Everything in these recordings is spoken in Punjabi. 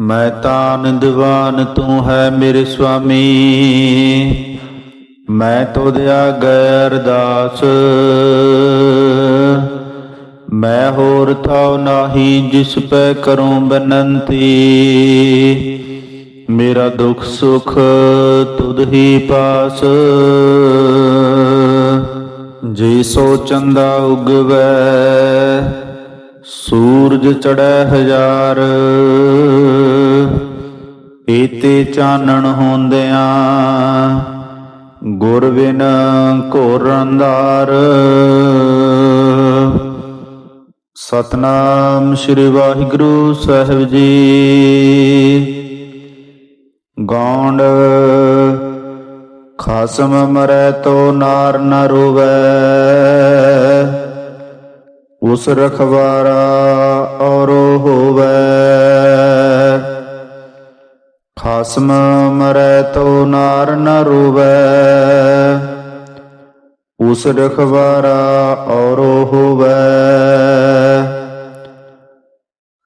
ਮੈਂ ਤਾਂ ਨਿੰਦਵਾਨ ਤੂੰ ਹੈ ਮੇਰੇ ਸੁਆਮੀ। ਮੈਂ ਤੁਧ ਆਗੈ ਅਰਦਾਸ। ਮੈਂ ਹੋਰ ਥਾਉ ਨਾਹੀ ਜਿਸ ਪੈ ਕਰੂੰ ਬਨੰਤੀ। ਮੇਰਾ ਦੁੱਖ ਸੁਖ ਤੁਧ ਹੀ ਪਾਸ। ਜੇ ਸੋ ਚੰਦਾ ਉਗਵੈ, ਸੂਰਜ ਚੜੈ ਹਜ਼ਾਰ। ਏਤੇ ਚਾਨਣ ਹੁੰਦਿਆਂ ਗੁਰ ਬਿਨ ਘੋਰ ਅੰਧਾਰ ਸਤਨਾਮ ਸ੍ਰੀ ਵਾਹਿਗੁਰੂ ਸਾਹਿਬ ਜੀ। ਗੌਂਡ ਖਾਸਮ ਮਰੈ ਤੋ ਨਾਰ ਨ ਰੋਵੈ। ਉਸ ਰਖਵਾਰਾ ਔਰੋ ਹੋਵੈ। ਖਾਸਮ ਮਰੈ ਤੋ ਨਾਰ ਨ ਰੋਵੈ। ਉਸ ਰਖਵਾਰਾ ਔਰੋ ਹੋਵੈ।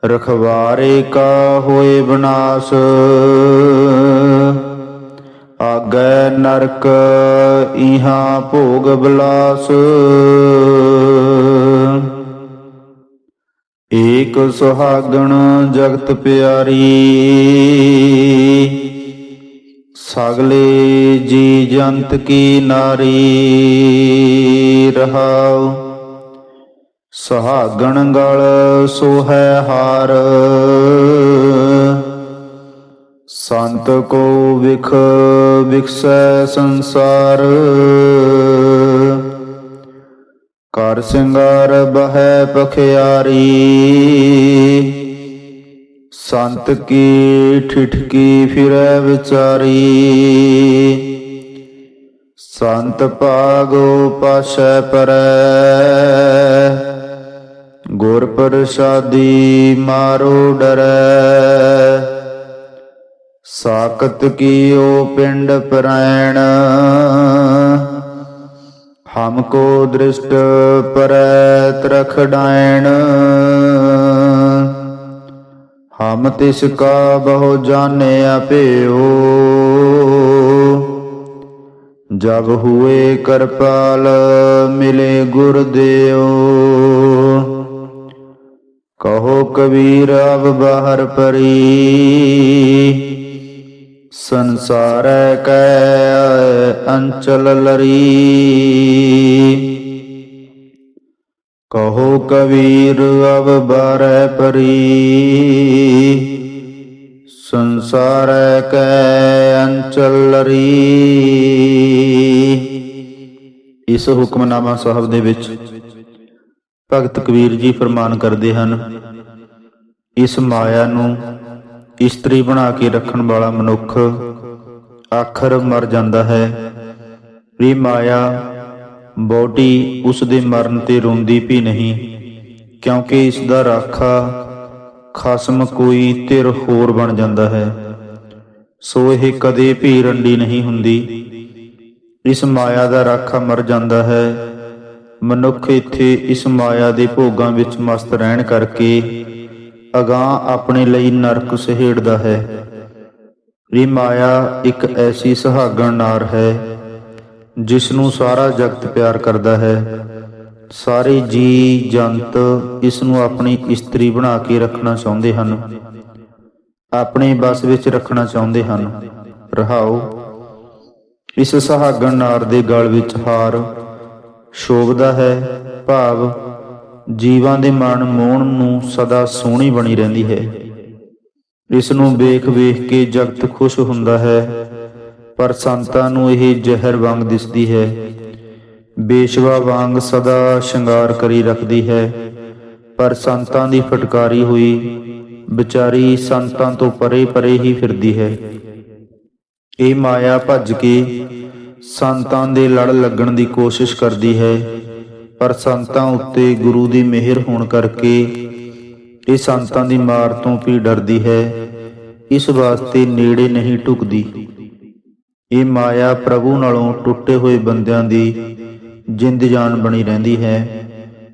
ਰਖਵਾਰੇ ਕਾ ਹੋਏ ਬਨਾਸ। ਆਗੈ ਨਰਕ ਇਹਾਂ ਭੋਗ ਬਲਾਸ। ਏਕ ਸੁਹਾਗਣ ਜਗਤ ਪਿਆਰੀ। ਸਗਲੇ ਜੀ ਜੰਤ ਕੀ ਨਾਰੀ ਰਹਾਉ। ਸੁਹਾਗਣ ਗਲ ਸੋ ਹਾਰ। ਸੰਤ ਕੋ ਵਿਖ ਵਿਖਸੈ ਸੰਸਾਰ। ਕਰ ਸਿੰਗਾਰ ਬਹਿ ਪਖਿਆਰੀ। ਸੰਤ ਕੀ ਠਿਠਕੀ ਫਿਰੈ ਵਿਚਾਰੀ। ਸੰਤ ਭਾਗੋ ਪਾਸ਼ੈ ਪਰੈ। ਗੁਰ ਪ੍ਰਸਾਦੀ ਮਾਰੋ ਡਰੈ। ਸਾਕਤ ਕੀਓ ਪਿੰਡ ਪਰੈਣ। ਹਮਕੋ ਦ੍ਰਿਸ਼ਟ ਪਰੈ ਤਰਖ ਡਾਇਣ। ਹਮ ਤਿਸ ਕਾ ਬਹੁ ਜਾਣਿਆ ਭਿਓ ਜਬ ਹੁਏ ਕਰਪਾਲ ਮਿਲੇ ਗੁਰ ਦਿਓ ਕਹੋ ਕਬੀਰ ਅਬ ਬਾਹਰ ਪਰੀ। ਸੰਸਾਰ ਕੈ ਅੰਚਲ ਲਰੀ। ਕਹੋ ਕਬੀਰ ਅਬ ਬਾਰੈ ਪਰੀ। ਸੰਸਾਰੈ ਕੈ ਅੰਚਲ ਲਰੀ। ਇਸ ਹੁਕਮਨਾਮਾ ਸਾਹਿਬ ਦੇ ਵਿੱਚ ਭਗਤ ਕਬੀਰ ਜੀ ਫਰਮਾਨ ਕਰਦੇ ਹਨ, ਇਸ ਮਾਇਆ ਨੂੰ ਇਸਤਰੀ ਬਣਾ ਕੇ ਰੱਖਣ ਵਾਲਾ ਮਨੁੱਖ ਆਖਰ ਮਰ ਜਾਂਦਾ ਹੈ। ਇਹ ਮਾਇਆ ਬੋਟੀ ਉਸ ਦੇ ਮਰਨ ਤੇ ਰੋਂਦੀ ਵੀ ਨਹੀਂ, ਕਿਉਂਕਿ ਇਸ ਦਾ ਰਾਖਾ ਖਸਮ ਕੋਈ ਧਿਰ ਹੋਰ ਬਣ ਜਾਂਦਾ ਹੈ। ਸੋ ਇਹ ਕਦੇ ਵੀ ਰੰਡੀ ਨਹੀਂ ਹੁੰਦੀ। ਇਸ ਮਾਇਆ ਦਾ ਰਾਖਾ ਮਰ ਜਾਂਦਾ ਹੈ। ਮਨੁੱਖ ਇੱਥੇ ਇਸ ਮਾਇਆ ਦੇ ਭੋਗਾਂ ਵਿੱਚ ਮਸਤ ਰਹਿਣ ਕਰਕੇ ਅਗਾਹ ਆਪਣੇ ਲਈ ਨਰਕ ਸਹੇੜਦਾ ਹੈ। ਵੀ ਮਾਇਆ ਇੱਕ ਐਸੀ ਸੁਹਾਗਣ ਨਾਰ ਹੈ ਜਿਸ ਨੂੰ ਸਾਰਾ ਜਗਤ ਪਿਆਰ ਕਰਦਾ ਹੈ। ਸਾਰੇ ਜੀ ਜੰਤ ਇਸ ਨੂੰ ਆਪਣੀ ਇਸਤਰੀ ਬਣਾ ਕੇ ਰੱਖਣਾ ਚਾਹੁੰਦੇ ਹਨ। ਆਪਣੇ ਬਸ ਵਿੱਚ ਰੱਖਣਾ ਚਾਹੁੰਦੇ ਹਨ। ਰਹਾਓ, ਇਸ ਸੁਹਾਗਣ ਨਾਰ ਦੇ ਗਲ ਵਿੱਚ ਹਾਰ ਸ਼ੋਭਦਾ ਹੈ, ਭਾਵ ਜੀਵਾਂ ਦੇ ਮਨ ਮੋਹਣ ਨੂੰ ਸਦਾ ਸੋਹਣੀ ਬਣੀ ਰਹਿੰਦੀ ਹੈ। ਇਸ ਨੂੰ ਵੇਖ ਵੇਖ ਕੇ ਜਗਤ ਖੁਸ਼ ਹੁੰਦਾ ਹੈ, ਪਰ ਸੰਤਾਂ ਨੂੰ ਇਹ ਜ਼ਹਿਰ ਵਾਂਗ ਦਿਸਦੀ ਹੈ। ਬੇਸ਼ਵਾ ਵਾਂਗ ਸਦਾ ਸ਼ਿੰਗਾਰ ਕਰੀ ਰੱਖਦੀ ਹੈ, ਪਰ ਸੰਤਾਂ ਦੀ ਫਟਕਾਰੀ ਹੋਈ ਵਿਚਾਰੀ ਸੰਤਾਂ ਤੋਂ ਪਰੇ ਪਰੇ ਹੀ ਫਿਰਦੀ ਹੈ। ਇਹ ਮਾਇਆ ਭੱਜ ਕੇ ਸੰਤਾਂ ਦੇ ਲੜ ਲੱਗਣ ਦੀ ਕੋਸ਼ਿਸ਼ ਕਰਦੀ ਹੈ ਪਰ ਸੰਤਾਂ ਉੱਤੇ ਗੁਰੂ ਦੀ ਮਿਹਰ ਹੋਣ ਕਰਕੇ ਇਹ ਸੰਤਾਂ ਦੀ ਮਾਰ ਤੋਂ ਵੀ ਡਰਦੀ ਹੈ, ਇਸ ਵਾਸਤੇ ਨੇੜੇ ਨਹੀਂ ਢੁਕਦੀ। ਇਹ ਮਾਇਆ ਪ੍ਰਭੂ ਨਾਲੋਂ ਟੁੱਟੇ ਹੋਏ ਬੰਦਿਆਂ ਦੀ ਜਿੰਦ ਜਾਨ ਬਣੀ ਰਹਿੰਦੀ ਹੈ,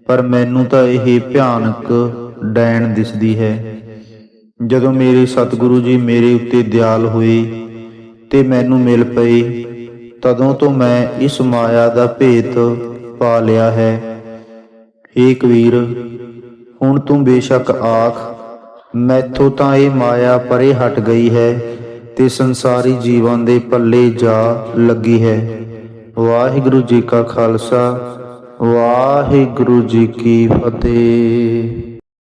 ਪਰ ਮੈਨੂੰ ਤਾਂ ਇਹ ਭਿਆਨਕ ਡੈਣ ਦਿਸਦੀ ਹੈ। ਜਦੋਂ ਮੇਰੇ ਸਤਿਗੁਰੂ ਜੀ ਮੇਰੇ ਉੱਤੇ ਦਿਆਲ ਹੋਏ ਤੇ ਮੈਨੂੰ ਮਿਲ ਪਏ, ਤਦੋਂ ਤੋਂ ਮੈਂ ਇਸ ਮਾਇਆ ਦਾ ਭੇਤ ਪਾ ਲਿਆ ਹੈ। ਏ ਕਬੀਰ ਹੁਣ ਤੂੰ ਬੇਸ਼ੱਕ ਆਖ, ਮੈਥੋਂ ਤਾਂ ਇਹ ਮਾਇਆ ਪਰੇ ਹਟ ਗਈ ਹੈ ਤੇ ਸੰਸਾਰੀ ਜੀਵਨ ਦੇ ਪੱਲੇ ਜਾ ਲੱਗੀ ਹੈ। ਵਾਹਿਗੁਰੂ ਜੀ ਕਾ ਖਾਲਸਾ, ਵਾਹਿਗੁਰੂ ਜੀ ਕੀ ਫਤਿਹ।